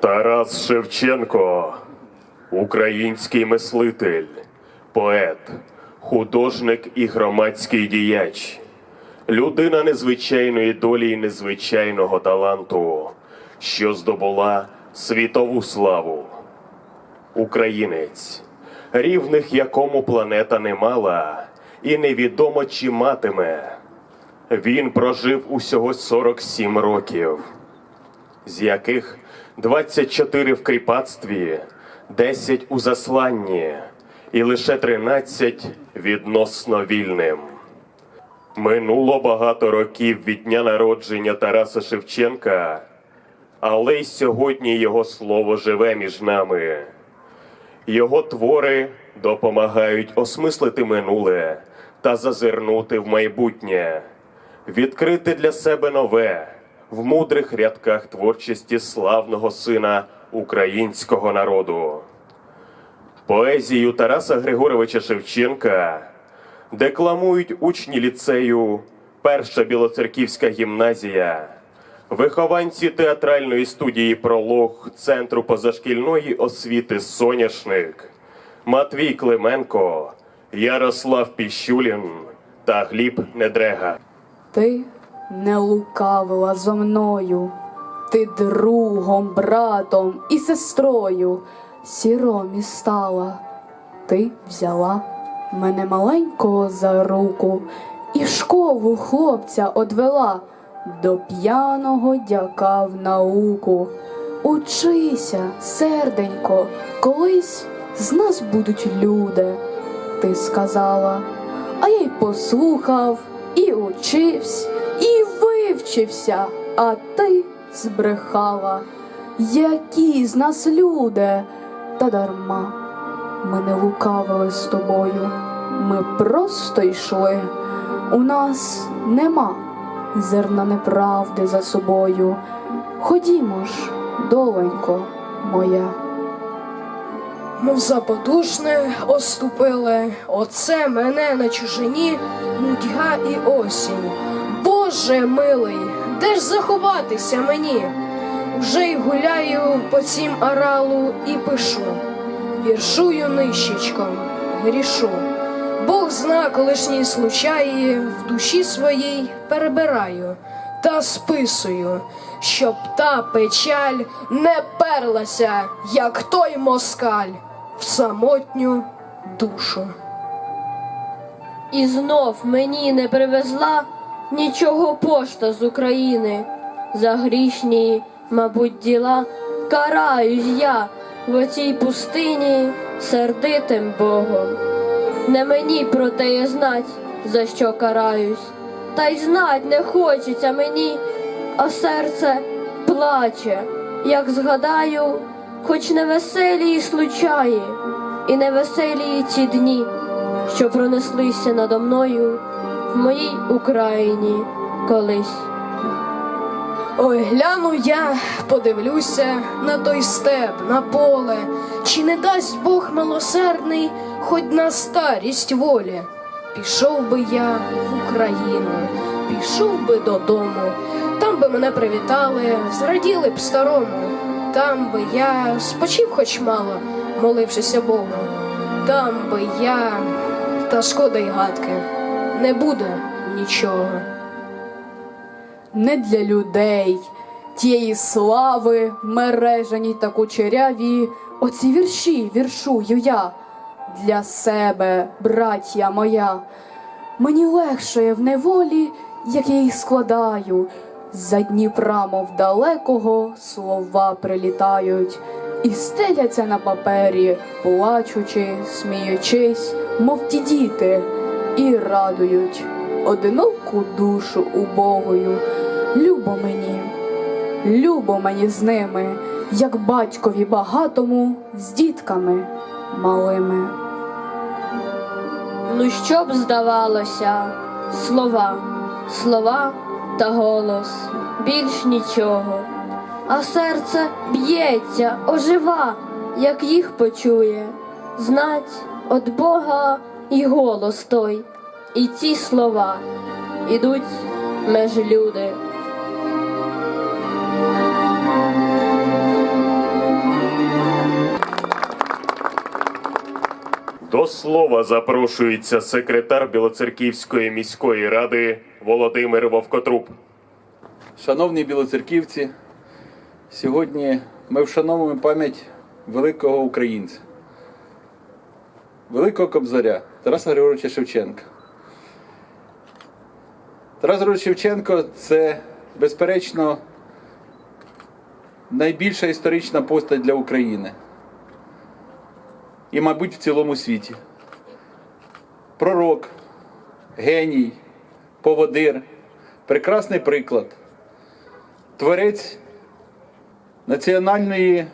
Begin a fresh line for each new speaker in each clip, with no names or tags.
Тарас Шевченко, український мислитель, поет, художник і громадський діяч, людина незвичайної долі і незвичайного таланту, що здобула світову славу. Українець, рівних якому планета не мала, і невідомо чи матиме. Він прожив усього 47 років з яких 24 в кріпацтві, 10 у засланні і лише 13 відносно вільним. Минуло багато років від дня народження Тараса Шевченка, але й сьогодні його слово живе між нами. Його твори допомагають осмислити минуле та зазирнути в майбутнє, відкрити для себе нове в мудрих рядках творчості славного сина українського народу. Поезію Тараса Григоровича Шевченка декламують учні ліцею Перша Білоцерківська гімназія, вихованці театральної студії Пролог Центру позашкільної освіти Соняшник, Матвій Клименко, Ярослав Піщулін та Гліб Недрега.
Ти не лукавила зо мною, ти другом, братом і сестрою сіромі стала. Ти взяла мене маленького за руку і школу хлопця одвела до п'яного дяка в науку. Учися, серденько, колись з нас будуть люди, ти сказала, а я й послухав, і учився, і вивчився, а ти збрехала. Які з нас люди, та дарма. Ми не лукавили з тобою, ми просто йшли. У нас нема зерна неправди за собою. Ходімо ж, доленько моя.
Мов заподушне оступили, оце мене на чужині, нудьга і осінь. Боже милий, де ж заховатися мені? Уже й гуляю по цім аралу і пишу, віршую нищечком, грішу. Бог зна колишні случаї, в душі своїй перебираю та списую, щоб та печаль не перлася, як той москаль, в самотню душу.
І знов мені не привезла нічого пошта з України. За грішні, мабуть, діла караюсь я в оцій пустині сердитим Богом. Не мені про те є знать, за що караюсь, та й знать не хочеться мені, а серце плаче, як згадаю, хоч невеселі й случаї, і невеселі ці дні, що пронеслися надо мною в моїй Україні колись.
Ой, гляну я, подивлюся на той степ, на поле, чи не дасть Бог милосердний, хоч на старість волі. Пішов би я в Україну, пішов би додому, там би мене привітали, зраділи б старому, там би я спочив хоч мало, молившися Богу, там би я, та шкода й гадки, не буде нічого.
не для людей, тієї слави, мережані та кучеряві, оці вірші віршую я для себе, браття моя. Мені легше в неволі, як я їх складаю. За Дніпра, мов далекого, слова прилітають і стеляться на папері, плачучи, сміючись, мов ті діти, і радують одиноку душу убогою. Любо мені, любо мені з ними, як батькові багатому з дітками малими.
Ну що б здавалося, слова, слова та голос, більш нічого. А серце б'ється, ожива, як їх почує. Знать от Бога і голос той, і ці слова ідуть меж люди.
До слова запрошується секретар Білоцерківської міської ради Володимир Вовкотруб.
Шановні білоцерківці, сьогодні ми вшановуємо пам'ять великого українця великого кобзаря Тараса Григоровича Шевченка. Тарас Григорович Шевченко це, безперечно, найбільша історична постать для України і, мабуть, в цілому світі. Пророк, геній, поводир, прекрасний приклад творець національної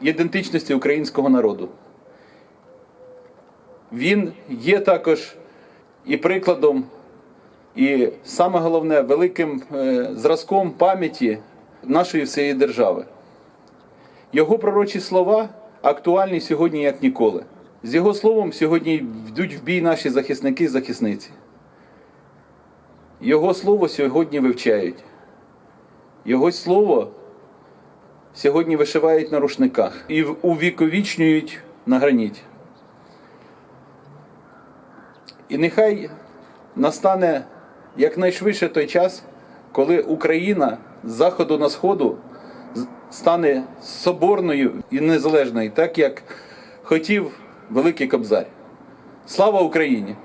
ідентичності українського народу. Він є також і прикладом, і саме головне великим е, зразком пам'яті нашої всієї держави. Його пророчі слова актуальні сьогодні як ніколи. З його словом сьогодні йдуть в бій наші захисники і захисниці. Його слово сьогодні вивчають. Його слово сьогодні вишивають на рушниках і увіковічнюють на граніті. І нехай настане якнайшвидше той час, коли Україна з заходу на сходу стане соборною і незалежною, так як хотів Великий Кобзар. Слава Україні!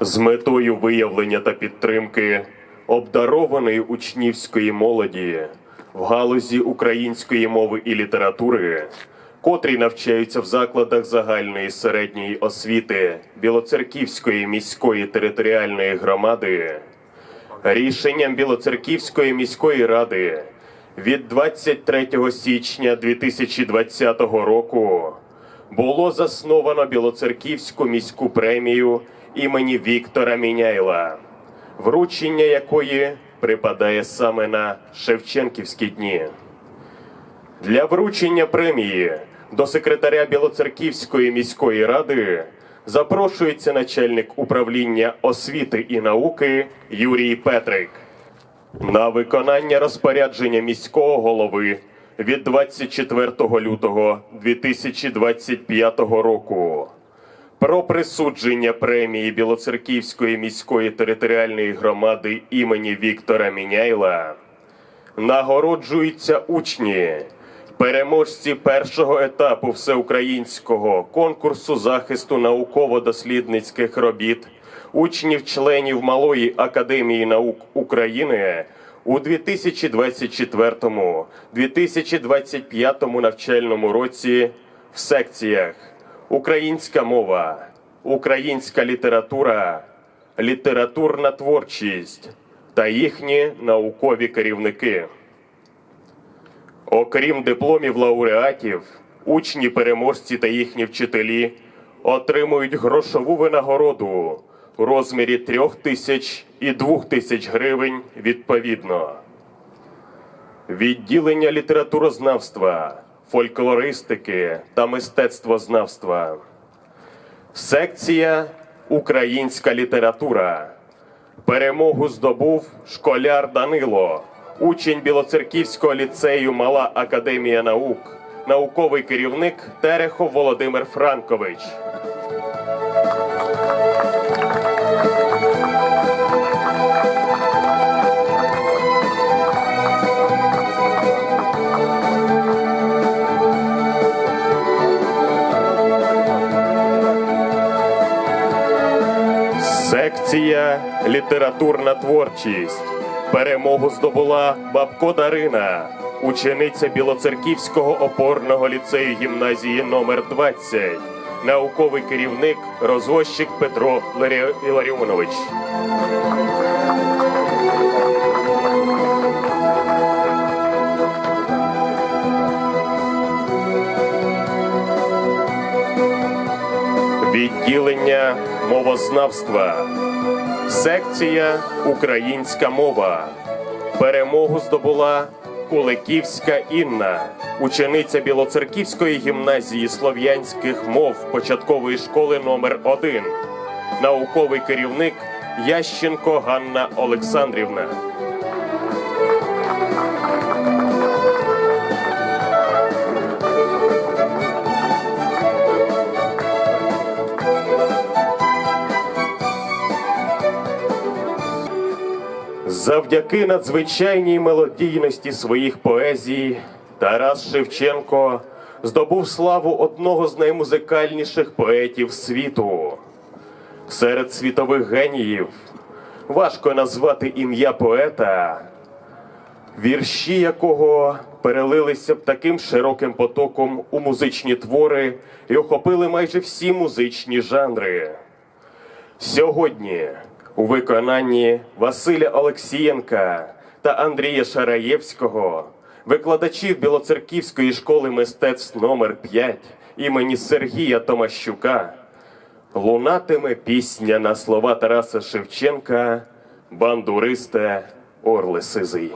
З метою виявлення та підтримки обдарованої учнівської молоді в галузі української мови і літератури, котрі навчаються в закладах загальної середньої освіти Білоцерківської міської територіальної громади, рішенням Білоцерківської міської ради від 23 січня 2020 року було засновано Білоцерківську міську премію імені Віктора Міняйла, вручення якої припадає саме на Шевченківські дні. Для вручення премії до секретаря Білоцерківської міської ради запрошується начальник управління освіти і науки Юрій Петрик. На виконання розпорядження міського голови від 24 лютого 2025 року про присудження премії Білоцерківської міської територіальної громади імені Віктора Міняйла нагороджуються учні, переможці першого етапу всеукраїнського конкурсу захисту науково-дослідницьких робіт, учнів членів Малої академії наук України у 2024-2025 навчальному році в секціях Українська мова, українська література, літературна творчість та їхні наукові керівники. Окрім дипломів лауреатів, учні, переможці та їхні вчителі отримують грошову винагороду у розмірі трьох тисяч і двох тисяч гривень відповідно. Відділення літературознавства, фольклористики та мистецтвознавства. Секція Українська література. Перемогу здобув школяр Данило, учень Білоцерківського ліцею Мала Академія наук, науковий керівник Терехов Володимир Франкович. Секція Літературна творчість. Перемогу здобула Бабко Дарина, учениця Білоцерківського опорного ліцею гімназії номер 20 науковий керівник, розвозчик Петро Ларі- Іларіонович. Відділення мовознавства. Секція Українська мова. Перемогу здобула Куликівська Інна, учениця Білоцерківської гімназії слов'янських мов початкової школи номер 1 науковий керівник Ященко Ганна Олександрівна.
Завдяки надзвичайній мелодійності своїх поезій Тарас Шевченко здобув славу одного з наймузикальніших поетів світу. Серед світових геніїв важко назвати ім'я поета, вірші якого перелилися б таким широким потоком у музичні твори і охопили майже всі музичні жанри. Сьогодні у виконанні Василя Олексієнка та Андрія Шараєвського, викладачів Білоцерківської школи мистецтв номер 5 імені Сергія Томащука, лунатиме пісня на слова Тараса Шевченка Бандуристе Орли Сизий.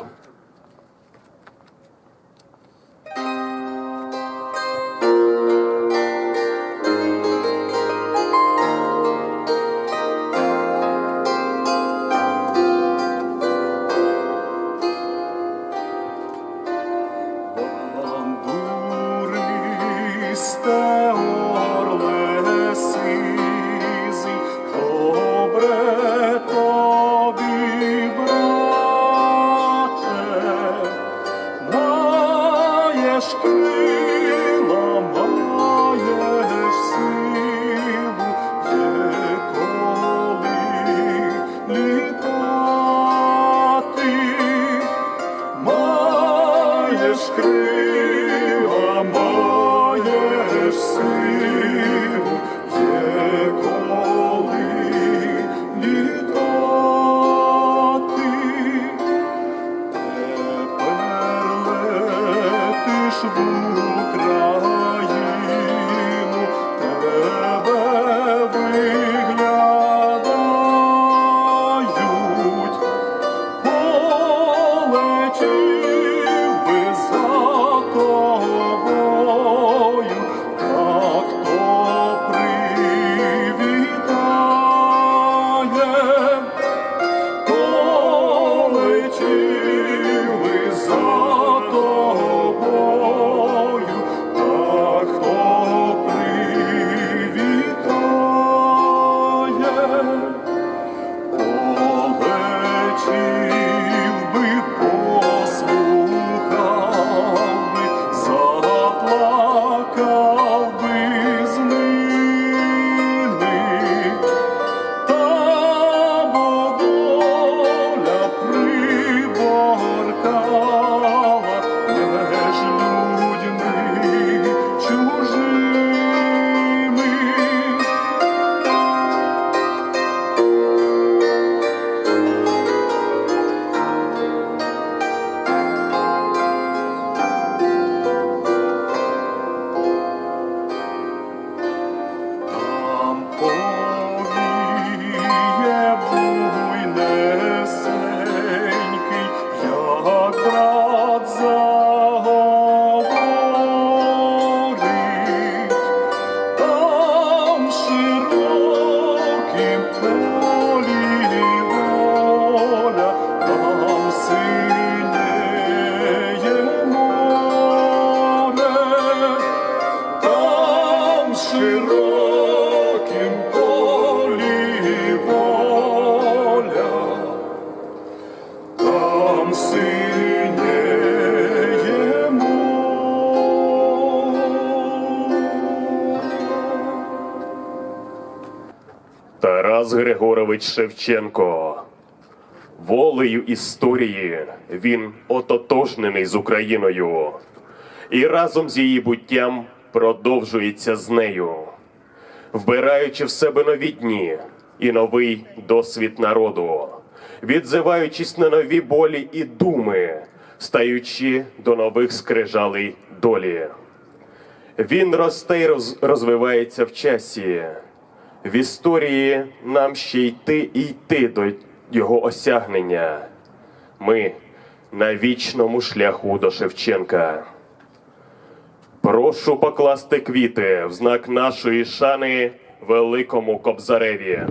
Тарас Григорович Шевченко. Волею історії він ототожнений з Україною і разом з її буттям продовжується з нею, вбираючи в себе нові дні і новий досвід народу, відзиваючись на нові болі і думи, стаючи до нових скрижалей долі. Він росте й роз- розвивається в часі. В історії нам ще йти і йти до його осягнення. Ми на вічному шляху до Шевченка. Прошу покласти квіти в знак нашої шани великому Кобзареві.